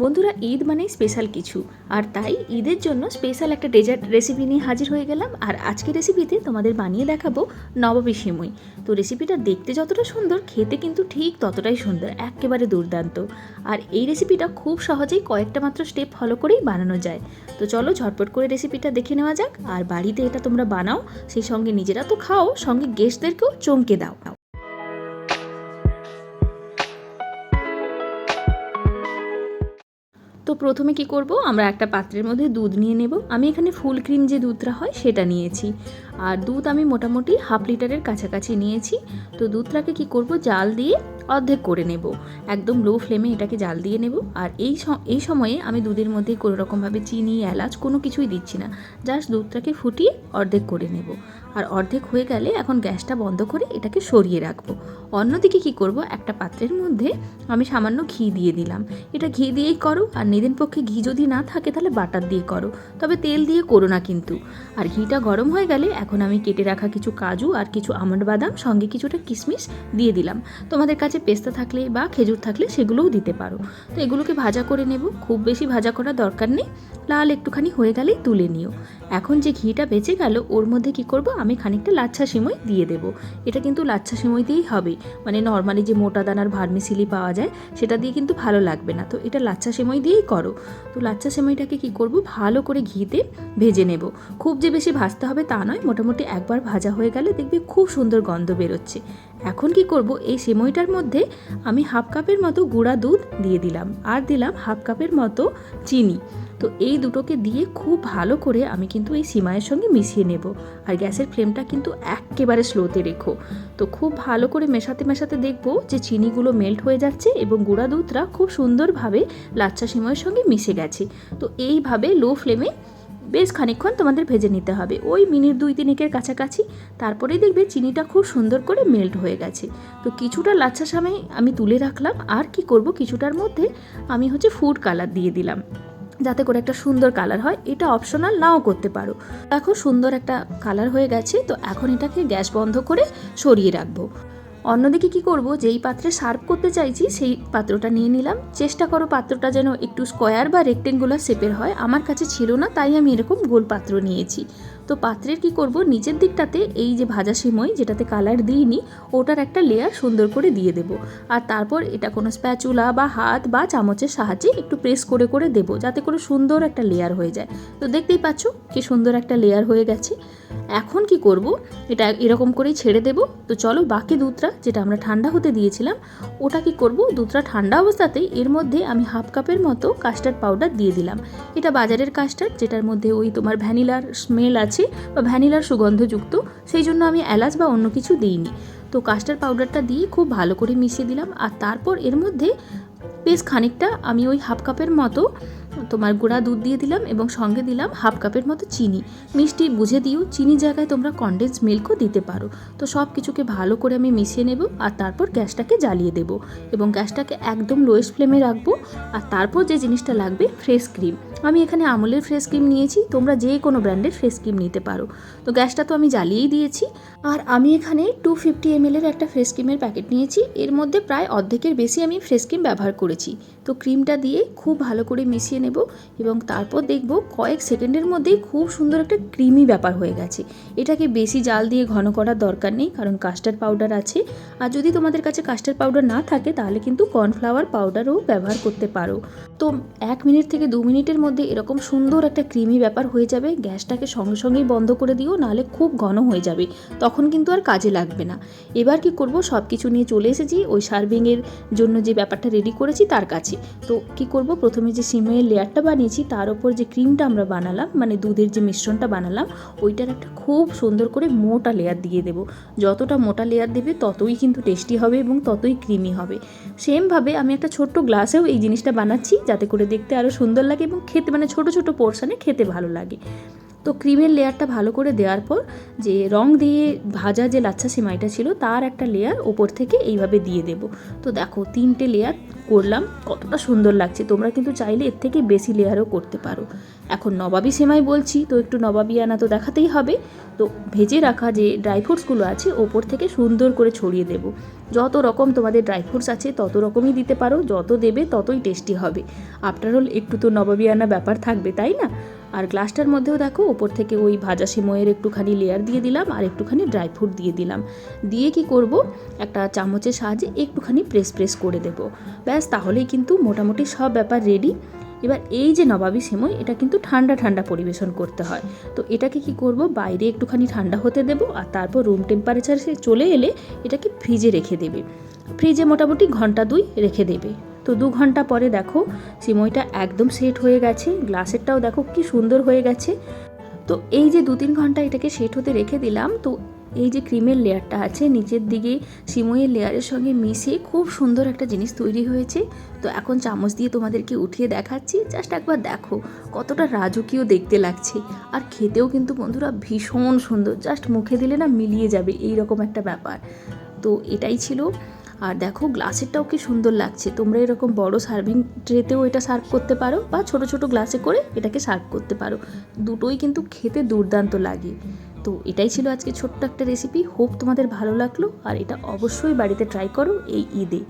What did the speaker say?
বন্ধুরা, ঈদ মানেই স্পেশাল কিছু। আর তাই ঈদের জন্য স্পেশাল একটা ডেজার্ট রেসিপি নিয়ে হাজির হয়ে গেলাম। আর আজকে রেসিপিতে তোমাদের বানিয়ে দেখাবো নবাবী সিমুই। তো রেসিপিটা দেখতে যতটা সুন্দর, খেতে কিন্তু ঠিক ততটাই সুন্দর, একেবারে দুর্দান্ত। আর এই রেসিপিটা খুব সহজেই কয়েকটা মাত্র স্টেপ ফলো করেই বানানো যায়। তো চলো ঝটপট করে রেসিপিটা দেখে নেওয়া যাক। আর বাড়িতে এটা তোমরা বানাও, সেই সঙ্গে নিজেরা তো খাও, সঙ্গে গেস্টদেরকেও চমকে দাও। প্রথমে কি করব? আমরা একটা পাত্রের মধ্যে দুধ নিয়ে নেব। আমি এখানে ফুল ক্রিম যে দুধটা হয় সেটা নিয়েছি। আর দুধ আমি মোটামুটি হাফ লিটারের কাছাকাছি নিয়েছি। তো দুধটাকে কি করব? জাল দিয়ে অর্ধেক করে নেব। একদম লো ফ্লেমে এটাকে জাল দিয়ে নেব। আর এই এই সময়ে আমি দুধের মধ্যে কোনো রকমভাবে চিনি, এলাচ কোনো কিছুই দিচ্ছি না। জাস্ট দুধটাকে ফুটিয়ে অর্ধেক করে নেব। আর অর্ধেক হয়ে গেলে এখন গ্যাসটা বন্ধ করে এটাকে সরিয়ে রাখব। অন্যদিকে কি করব? একটা পাত্রের মধ্যে আমি সামান্য ঘি দিয়ে দিলাম। এটা ঘি দিয়েই করো। আর নিদেন পক্ষে ঘি যদি না থাকে তাহলে বাটার দিয়ে করো। তবে তেল দিয়ে করো না কিন্তু। আর ঘিটা গরম হয়ে গেলে এখন আমি কেটে রাখা কিছু কাজু আর কিছু আমন্ড বাদাম, সঙ্গে কিছুটা কিশমিশ দিয়ে দিলাম। তোমাদের কাছে পেস্তা থাকলে বা খেজুর থাকলে সেগুলোও দিতে পারো। তো এগুলোকে ভাজা করে নেব। খুব বেশি ভাজা করার দরকার নেই। লাল একটুখানি হয়ে গেলেই তুলে নিও। এখন যে ঘিটা বেঁচে গেল, ওর মধ্যে কি করব? আমি খানিকটা লাচ্ছা সিমই দিয়ে দেবো। এটা কিন্তু লাচ্ছা সিমই দিয়েই হবে। মানে নর্মালি যে মোটা দানার ভার্মিসিলি পাওয়া যায়, সেটা দিয়ে কিন্তু ভালো লাগবে না। তো এটা লাচ্ছা সেমই দিয়েই করো। তো লাচ্ছা সেমইটাকে কি করব? ভালো করে ঘিতে ভেজে নেব। খুব যে বেশি ভাজতে হবে তা নয়। মোটামুটি একবার ভাজা হয়ে গেলে দেখবি খুব সুন্দর গন্ধ বেরোচ্ছে। এখন কি করব? এই সেমইটার মধ্যে আমি হাফ কাপের মতো গুঁড়া দুধ দিয়ে দিলাম। আর দিলাম হাফ কাপের মতো চিনি। তো এই দুটোকে দিয়ে খুব ভালো করে আমি কিন্তু এই সিমাইয়ের সঙ্গে মিশিয়ে নেব। আর গ্যাসের ফ্লেমটা কিন্তু একেবারে স্লোতে রেখো। তো খুব ভালো করে মেশাতে মেশাতে দেখব যে চিনিগুলো মেল্ট হয়ে যাচ্ছে এবং গুঁড়া দুধটা খুব সুন্দরভাবে লাচ্ছা সিময়ের সঙ্গে মিশে গেছে। তো এইভাবে লো ফ্লেমে বেশ খানিকক্ষণ তোমাদের ভেজে নিতে হবে। ওই মিনিট দুই তিনেকের কাছাকাছি, তারপরেই দেখবে চিনিটা খুব সুন্দর করে মেল্ট হয়ে গেছে। তো কিছুটা লাচ্ছা সামে আমি তুলে রাখলাম, আর কি করব কিছুটার মধ্যে আমি হচ্ছে ফুড কালার দিয়ে দিলাম। যাতে করে একটা সুন্দর কালার হয়, এটা অপশনাল নাও করতে পারো। দেখো সুন্দর একটা কালার হয়ে গেছে, তো এখন এটাকে গ্যাস বন্ধ করে সরিয়ে রাখব। অন্যদিকে কি করব? যেই পাত্রে সার্ভ করতে চাইছি, সেই পাত্রটা নিয়ে নিলাম। চেষ্টা করো পাত্রটা যেন একটু স্কোয়ার বা রেক্টেঙ্গুলার শেপের হয়। আমার কাছে ছিল না, তাই আমি এরকম গোল পাত্র নিয়েছি। তো পাত্রের কি করব? নিচের দিকটাতে এই যে ভাজা সিমই, যেটাতে কালার দিইনি, ওটার একটা লেয়ার সুন্দর করে দিয়ে দেব। আর তারপর এটা কোনো স্প্যাচুলা বা হাত বা চামচের সাহায্যে একটু প্রেস করে করে দেব, যাতে করে সুন্দর একটা লেয়ার হয়ে যায়। তো দেখতেই পাচ্ছ কি সুন্দর একটা লেয়ার হয়ে গেছে। এখন কি করব? এটা এরকম করেই ছেড়ে দেব। তো চলো বাকি দুধটা, যেটা আমরা ঠান্ডা হতে দিয়েছিলাম, ওটা কি করব? দুধটা ঠান্ডা অবস্থাতেই এর মধ্যে আমি হাফ কাপের মতো কাস্টার্ড পাউডার দিয়ে দিলাম। এটা বাজারের কাস্টার্ড যেটার মধ্যে ওই তোমার ভ্যানিলার স্মেল আছে বা ভ্যানিলার সুগন্ধযুক্ত, সেই জন্য আমি এলাচ বা অন্য কিছু দিইনি। তো কাস্টার্ড পাউডারটা দিয়ে খুব ভালো করে মিশিয়ে দিলাম আর তারপর এর মধ্যে বেশ খানিকটা আমি ওই হাফ কাপের মতো তোমার গুঁড়া দুধ দিয়ে দিলাম এবং সঙ্গে দিলাম হাফ কাপের মতো চিনি। মিষ্টি বুঝে দিও, চিনি জায়গায় তোমরা কনডেন্স মিল্কও দিতে পারো। তো সব কিছুকে ভালো করে আমি মিশিয়ে নেব আর তারপর গ্যাসটাকে জ্বালিয়ে দেব এবং গ্যাসটাকে একদম লোয়েস্ট ফ্লেমে রাখব আর তারপর যে জিনিসটা লাগবে ফ্রেশ ক্রিম আমি এখানে আমুলের ফ্রেশ ক্রিম নিয়েছি, তোমরা যে কোনো ব্র্যান্ডের ফ্রেশ ক্রিম নিতে পারো। তো গ্যাসটা তো আমি জ্বালিয়েই দিয়েছি আর আমি এখানে টু ফিফটি এমএলের একটা ফ্রেশ ক্রিমের প্যাকেট নিয়েছি। এর মধ্যে প্রায় অর্ধেকের বেশি আমি ফ্রেশ ক্রিম ব্যবহার করেছি। তো ক্রিমটা দিয়ে খুব ভালো করে মিশিয়ে নেব। এবং তারপর দেখব কয়েক সেকেন্ডের মধ্যেই খুব সুন্দর একটা ক্রিমি ব্যাপার হয়ে গেছে। এটাকে বেশি জাল দিয়ে ঘন করার দরকার নেই, কারণ কাস্টার্ড পাউডার আছে। আর যদি তোমাদের কাছে কাস্টার্ড পাউডার না থাকে, তাহলে কিন্তু কর্নফ্লাওয়ার পাউডারও ব্যবহার করতে পারো। তো এক মিনিট থেকে দু মিনিটের মধ্যে এরকম সুন্দর একটা ক্রিমি ব্যাপার হয়ে যাবে, গ্যাসটাকে সঙ্গে সঙ্গেই বন্ধ করে দিও, নাহলে খুব ঘন হয়ে যাবে, তখন কিন্তু আর কাজে লাগবে না। এবার কি করব সব কিছু নিয়ে চলে এসেছি, ওই সার্ভিংয়ের জন্য যে ব্যাপারটা রেডি করেছি তার কাছে। তো কি করব, প্রথমে যে সিমের লেয়ারটা বানিয়েছি, তার ওপর যে ক্রিমটা আমরা বানালাম মানে দুধের যে মিশ্রণটা বানালাম, ওইটার একটা খুব সুন্দর করে মোটা লেয়ার দিয়ে দেবো। যতটা মোটা লেয়ার দেবে, ততই কিন্তু টেস্টি হবে এবং ততই ক্রিমি হবে। সেমভাবে আমি একটা ছোট্ট গ্লাসেও এই জিনিসটা বানাচ্ছি যাতে করে দেখতে আরও সুন্দর লাগে এবং খেতে মানে ছোট ছোট পোর্শনে খেতে ভালো লাগে। তো ক্রিমের লেয়ারটা ভালো করে দেওয়ার পর যে রং দিয়ে ভাজা যে লাচ্ছা সিমাইটা ছিল, তার একটা লেয়ার ওপর থেকে এইভাবে দিয়ে দেব। তো দেখো, তিনটে লেয়ার করলাম, কতটা সুন্দর লাগছে। তোমরা কিন্তু চাইলে এর থেকে বেশি লেয়ারও করতে পারো। এখন নবাবি সেমাই বলছি, তো একটু নবাবি আনা তো দেখাতেই হবে। তো ভেজে রাখা যে ড্রাই ফ্রুটসগুলো আছে, ওপর থেকে সুন্দর করে ছড়িয়ে দেব। যত রকম তোমাদের ড্রাই ফ্রুটস আছে, তত রকমই দিতে পারো। যত দেবে, ততই টেস্টি হবে। আফটার অল একটু তো নবাবি আনা ব্যাপার থাকবে, তাই না? আর গ্লাসটার মধ্যেও দেখো, ওপর থেকে ওই ভাজা সিময়ের একটুখানি লেয়ার দিয়ে দিলাম আর একটুখানি ড্রাই ফ্রুট দিয়ে দিলাম। দিয়ে কি করব? একটা চামচের সাহায্যে একটুখানি প্রেস প্রেস করে দেব। ব্যাস, তাহলেই কিন্তু মোটামুটি সব ব্যাপার রেডি এবার এই যে নবাবি সিমই এটা কিন্তু ঠান্ডা ঠান্ডা পরিবেশন করতে হয়। তো এটাকে কি করব? বাইরে একটুখানি ঠান্ডা হতে দেব আর তারপর রুম টেম্পারেচারে চলে এলে এটাকে ফ্রিজে রেখে দেবে। ফ্রিজে মোটামুটি ঘণ্টা দুই রেখে দেবে। তো দু ঘণ্টা পরে দেখো সিমইটা একদম সেট হয়ে গেছে, গ্লাসেরটাও দেখো কি সুন্দর হয়ে গেছে। তো এই যে দু তিন ঘণ্টা এটাকে সেট হতে রেখে দিলাম, তো এই যে ক্রিমের লেয়ারটা আছে নিচের দিকে সিমইয়ের লেয়ারের সঙ্গে মিশে খুব সুন্দর একটা জিনিস তৈরি হয়েছে। তো এখন চামচ দিয়ে তোমাদেরকে উঠিয়ে দেখাচ্ছি, জাস্ট একবার দেখো কতটা রাজকীয় দেখতে লাগছে। আর খেতেও কিন্তু বন্ধুরা ভীষণ সুন্দর, জাস্ট মুখে দিলে না মিলিয়ে যাবে এই রকম একটা ব্যাপার। তো এটাই ছিল আর দেখো, গ্লাসেরটাও কি সুন্দর লাগছে। তোমরা এরকম বড় সার্ভিং ট্রেতেও এটা সার্ভ করতে পারো বা ছোট ছোট গ্লাসে করে এটাকে সার্ভ করতে পারো। দুটোই কিন্তু খেতে দুর্দান্ত লাগে। তো এটাই ছিল আজকে ছোট্ট একটা রেসিপি হোপ তোমাদের ভালো লাগল। আর এটা অবশ্যই বাড়িতে ট্রাই করো এই ঈদে।